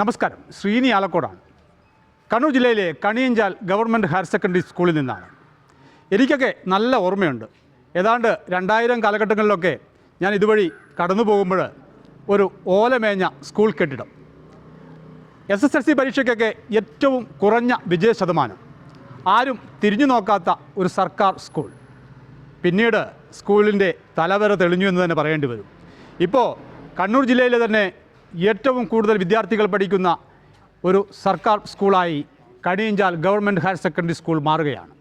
നമസ്കാരം. ശ്രീനി ആലക്കോടാണ്. കണ്ണൂർ ജില്ലയിലെ കണിയഞ്ചാൽ government higher secondary സ്കൂളിൽ നിന്നാണ്. എനിക്കൊക്കെ നല്ല ഓർമ്മയുണ്ട്. ഏതാണ്ട് രണ്ടായിരം കാലഘട്ടങ്ങളിലൊക്കെ ഞാൻ ഇതുവഴി കടന്നു പോകുമ്പോൾ ഒരു ഓലമേഞ്ഞ സ്കൂൾ കെട്ടിടം. എസ് എസ് എൽ സി പരീക്ഷയ്ക്കൊക്കെ ഏറ്റവും കുറഞ്ഞ വിജയ ശതമാനം. ആരും തിരിഞ്ഞു നോക്കാത്ത ഒരു സർക്കാർ സ്കൂൾ. പിന്നീട് സ്കൂളിന്റെ തലവര തെളിഞ്ഞു എന്ന് തന്നെ പറയേണ്ടി വരും. ഇപ്പോൾ കണ്ണൂർ ജില്ലയിലെ തന്നെ ഏറ്റവും കൂടുതൽ വിദ്യാർത്ഥികൾ പഠിക്കുന്ന ഒരു സർക്കാർ സ്കൂളായി Kaniyanchal government higher secondary school മാറുകയാണ്.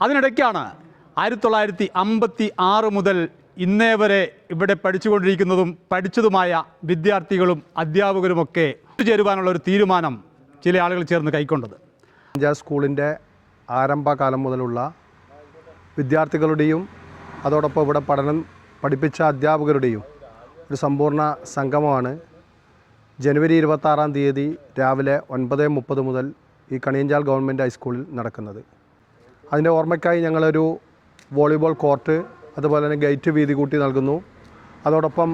അതിനിടയ്ക്കാണ് ആയിരത്തി തൊള്ളായിരത്തി അമ്പത്തി ആറ് മുതൽ ഇന്നേ വരെ ഇവിടെ പഠിച്ചുകൊണ്ടിരിക്കുന്നതും പഠിച്ചതുമായ വിദ്യാർത്ഥികളും അധ്യാപകരുമൊക്കെ ഒത്തുചേരുവാനുള്ള ഒരു തീരുമാനം ചില ആളുകൾ ചേർന്ന് കൈക്കൊണ്ടത്. സ്കൂളിന്റെ ആരംഭകാലം മുതലുള്ള വിദ്യാർത്ഥികളുടെയും അതോടൊപ്പം ഇവിടെ പഠനം പഠിപ്പിച്ച അധ്യാപകരുടെയും ഒരു സമ്പൂർണ സംഗമമാണ് ജനുവരി ഇരുപത്താറാം തീയതി രാവിലെ ഒൻപത് മുപ്പത് മുതൽ ഈ കണിയഞ്ചാൽ ഗവൺമെന്റ് ഹൈസ്കൂളിൽ നടക്കുന്നത്. അതിന്റെ ഓർമ്മയ്ക്കായി ഞങ്ങളൊരു വോളിബോൾ കോർട്ട് അതുപോലെ തന്നെ ഗേറ്റ് വീതി കൂട്ടി നൽകുന്നു. അതോടൊപ്പം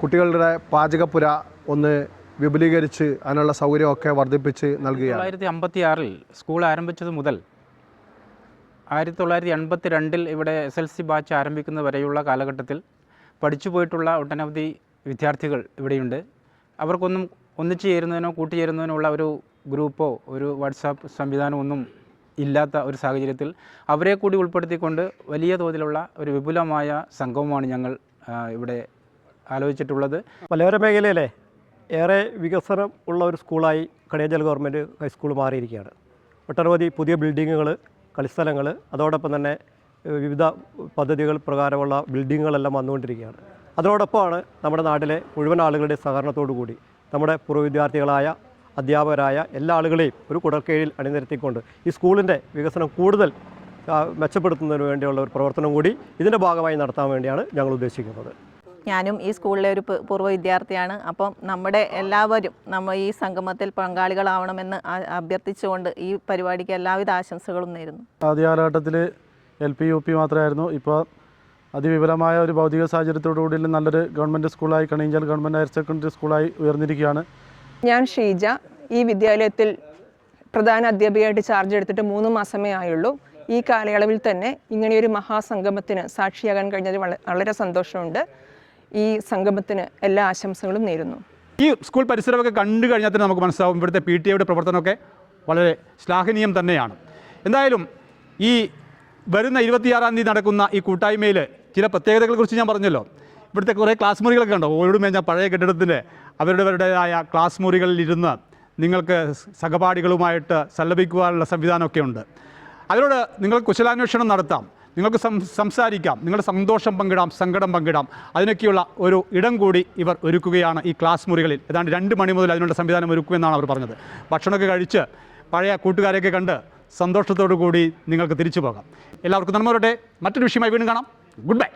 കുട്ടികളുടെ പാചകപ്പുര ഒന്ന് വിപുലീകരിച്ച് അതിനുള്ള സൗകര്യമൊക്കെ വർദ്ധിപ്പിച്ച് നൽകുകയാണ്. തൊള്ളായിരത്തി അമ്പത്തി ആറിൽ സ്കൂൾ ആരംഭിച്ചത് മുതൽ ആയിരത്തി തൊള്ളായിരത്തി എൺപത്തി രണ്ടിൽ ഇവിടെ എസ് എൽ സി ബാച്ച് ആരംഭിക്കുന്ന വരെയുള്ള കാലഘട്ടത്തിൽ പഠിച്ചു പോയിട്ടുള്ള ഒട്ടനവധി വിദ്യാർത്ഥികൾ ഇവിടെയുണ്ട്. അവർക്കൊന്നും ഒന്നിച്ചു ചേരുന്നതിനോ കൂട്ടുചേരുന്നതിനോ ഉള്ള ഒരു ഗ്രൂപ്പോ ഒരു വാട്സാപ്പ് സംവിധാനമൊന്നും ഇല്ലാത്ത ഒരു സാഹചര്യത്തിൽ അവരെ കൂടി ഉൾപ്പെടുത്തിക്കൊണ്ട് വലിയ തോതിലുള്ള ഒരു വിപുലമായ സംഘവുമാണ് ഞങ്ങൾ ഇവിടെ ആലോചിച്ചിട്ടുള്ളത്. മലയോര മേഖലയിലെ ഏറെ വികസനം ഉള്ള ഒരു സ്കൂളായി കണിയഞ്ചൽ ഗവൺമെന്റ് ഹൈസ്കൂൾ മാറിയിരിക്കുകയാണ്. ഒട്ടനവധി പുതിയ ബിൽഡിങ്ങുകൾ കളിസ്ഥലങ്ങൾ അതോടൊപ്പം തന്നെ വിവിധ പദ്ധതികൾ പ്രകാരമുള്ള ബിൽഡിങ്ങുകളെല്ലാം വന്നുകൊണ്ടിരിക്കുകയാണ്. അതോടൊപ്പമാണ് നമ്മുടെ നാട്ടിലെ മുഴുവൻ ആളുകളുടെ സഹകരണത്തോടു കൂടി നമ്മുടെ പൂർവ വിദ്യാർത്ഥികളായ അധ്യാപകരായ എല്ലാ ആളുകളെയും ഒരു കുടർക്കീഴിൽ അണിനിരത്തിക്കൊണ്ട് ഈ സ്കൂളിന്റെ വികസനം കൂടുതൽ മെച്ചപ്പെടുത്തുന്നതിന് വേണ്ടിയുള്ള ഒരു പ്രവർത്തനം കൂടി ഇതിന്റെ ഭാഗമായി നടത്താൻ വേണ്ടിയാണ് ഞങ്ങൾ ഉദ്ദേശിക്കുന്നത്. ഞാനും ഈ സ്കൂളിലെ ഒരു പൂർവ വിദ്യാർത്ഥിയാണ്. അപ്പം നമ്മുടെ എല്ലാവരും നമ്മൾ ഈ സംഗമത്തിൽ പങ്കാളികളാവണമെന്ന് അഭ്യർത്ഥിച്ചുകൊണ്ട് ഈ പരിപാടിക്ക് എല്ലാവിധ ആശംസകളും നേരുന്നു. ആദ്യ കാലഘട്ടത്തിൽ എൽ പി യു പി മാത്രമായിരുന്നു. ഇപ്പോൾ അതിവിപുലമായ ഒരു ഭൗതിക സാഹചര്യത്തോടുകൂടി നല്ലൊരു ഗവൺമെന്റ് സ്കൂളായി കണിയഞ്ചാൽ ഗവൺമെന്റ് ഹയർ സെക്കൻഡറി സ്കൂളായി ഉയർന്നിരിക്കുകയാണ്. ഞാൻ ഷീജ. ഈ വിദ്യാലയത്തിൽ പ്രധാന അധ്യാപികയായിട്ട് ചാർജ് എടുത്തിട്ട് മൂന്ന് മാസമേ ആയുള്ളൂ. ഈ കാലയളവിൽ തന്നെ ഇങ്ങനെയൊരു മഹാസംഗമത്തിന് സാക്ഷിയാകാൻ കഴിഞ്ഞതിൽ വളരെ സന്തോഷമുണ്ട്. ഈ സംഗമത്തിന് എല്ലാ ആശംസകളും നേരുന്നു. ഈ സ്കൂൾ പരിസരമൊക്കെ കണ്ടു കഴിഞ്ഞാൽ തന്നെ നമുക്ക് മനസ്സിലാവും. ഇവിടുത്തെ പി ടി എയുടെ പ്രവർത്തനമൊക്കെ വളരെ ശ്ലാഘനീയം തന്നെയാണ്. എന്തായാലും ഈ വരുന്ന ഇരുപത്തിയാറാം തീയതി നടക്കുന്ന ഈ കൂട്ടായ്മയിൽ ചില പ്രത്യേകതകളെ കുറിച്ച് ഞാൻ പറഞ്ഞല്ലോ. ഇവിടുത്തെ കുറേ ക്ലാസ് മുറികളൊക്കെ ഉണ്ടോ ഓരോട് മേഞ്ഞ പഴയ കെട്ടിടത്തിന്റെ അവരുടേതായ ക്ലാസ് മുറികളിൽ ഇരുന്ന് നിങ്ങൾക്ക് സഹപാഠികളുമായിട്ട് സല്ലപിക്കുവാനുള്ള സംവിധാനമൊക്കെ ഉണ്ട്. അവരോട് നിങ്ങൾ കുശലാന്വേഷണം നടത്താം. നിങ്ങൾക്ക് സംസാരിക്കാം. നിങ്ങളുടെ സന്തോഷം പങ്കിടാം സങ്കടം പങ്കിടാം. അതിനൊക്കെയുള്ള ഒരു ഇടം കൂടി ഇവർ ഒരുക്കുകയാണ് ഈ ക്ലാസ് മുറികളിൽ. ഏതാണ്ട് രണ്ട് മണി മുതൽ അതിനുള്ള സംവിധാനം ഒരുക്കുമെന്നാണ് അവർ പറഞ്ഞത്. ഭക്ഷണമൊക്കെ കഴിച്ച് പഴയ കൂട്ടുകാരെയൊക്കെ കണ്ട് സന്തോഷത്തോടു കൂടി നിങ്ങൾക്ക് തിരിച്ചു പോകാം. എല്ലാവർക്കും നന്മ വരട്ടെ. മറ്റൊരു വിഷയമായി വീണ്ടും കാണാം. Good bye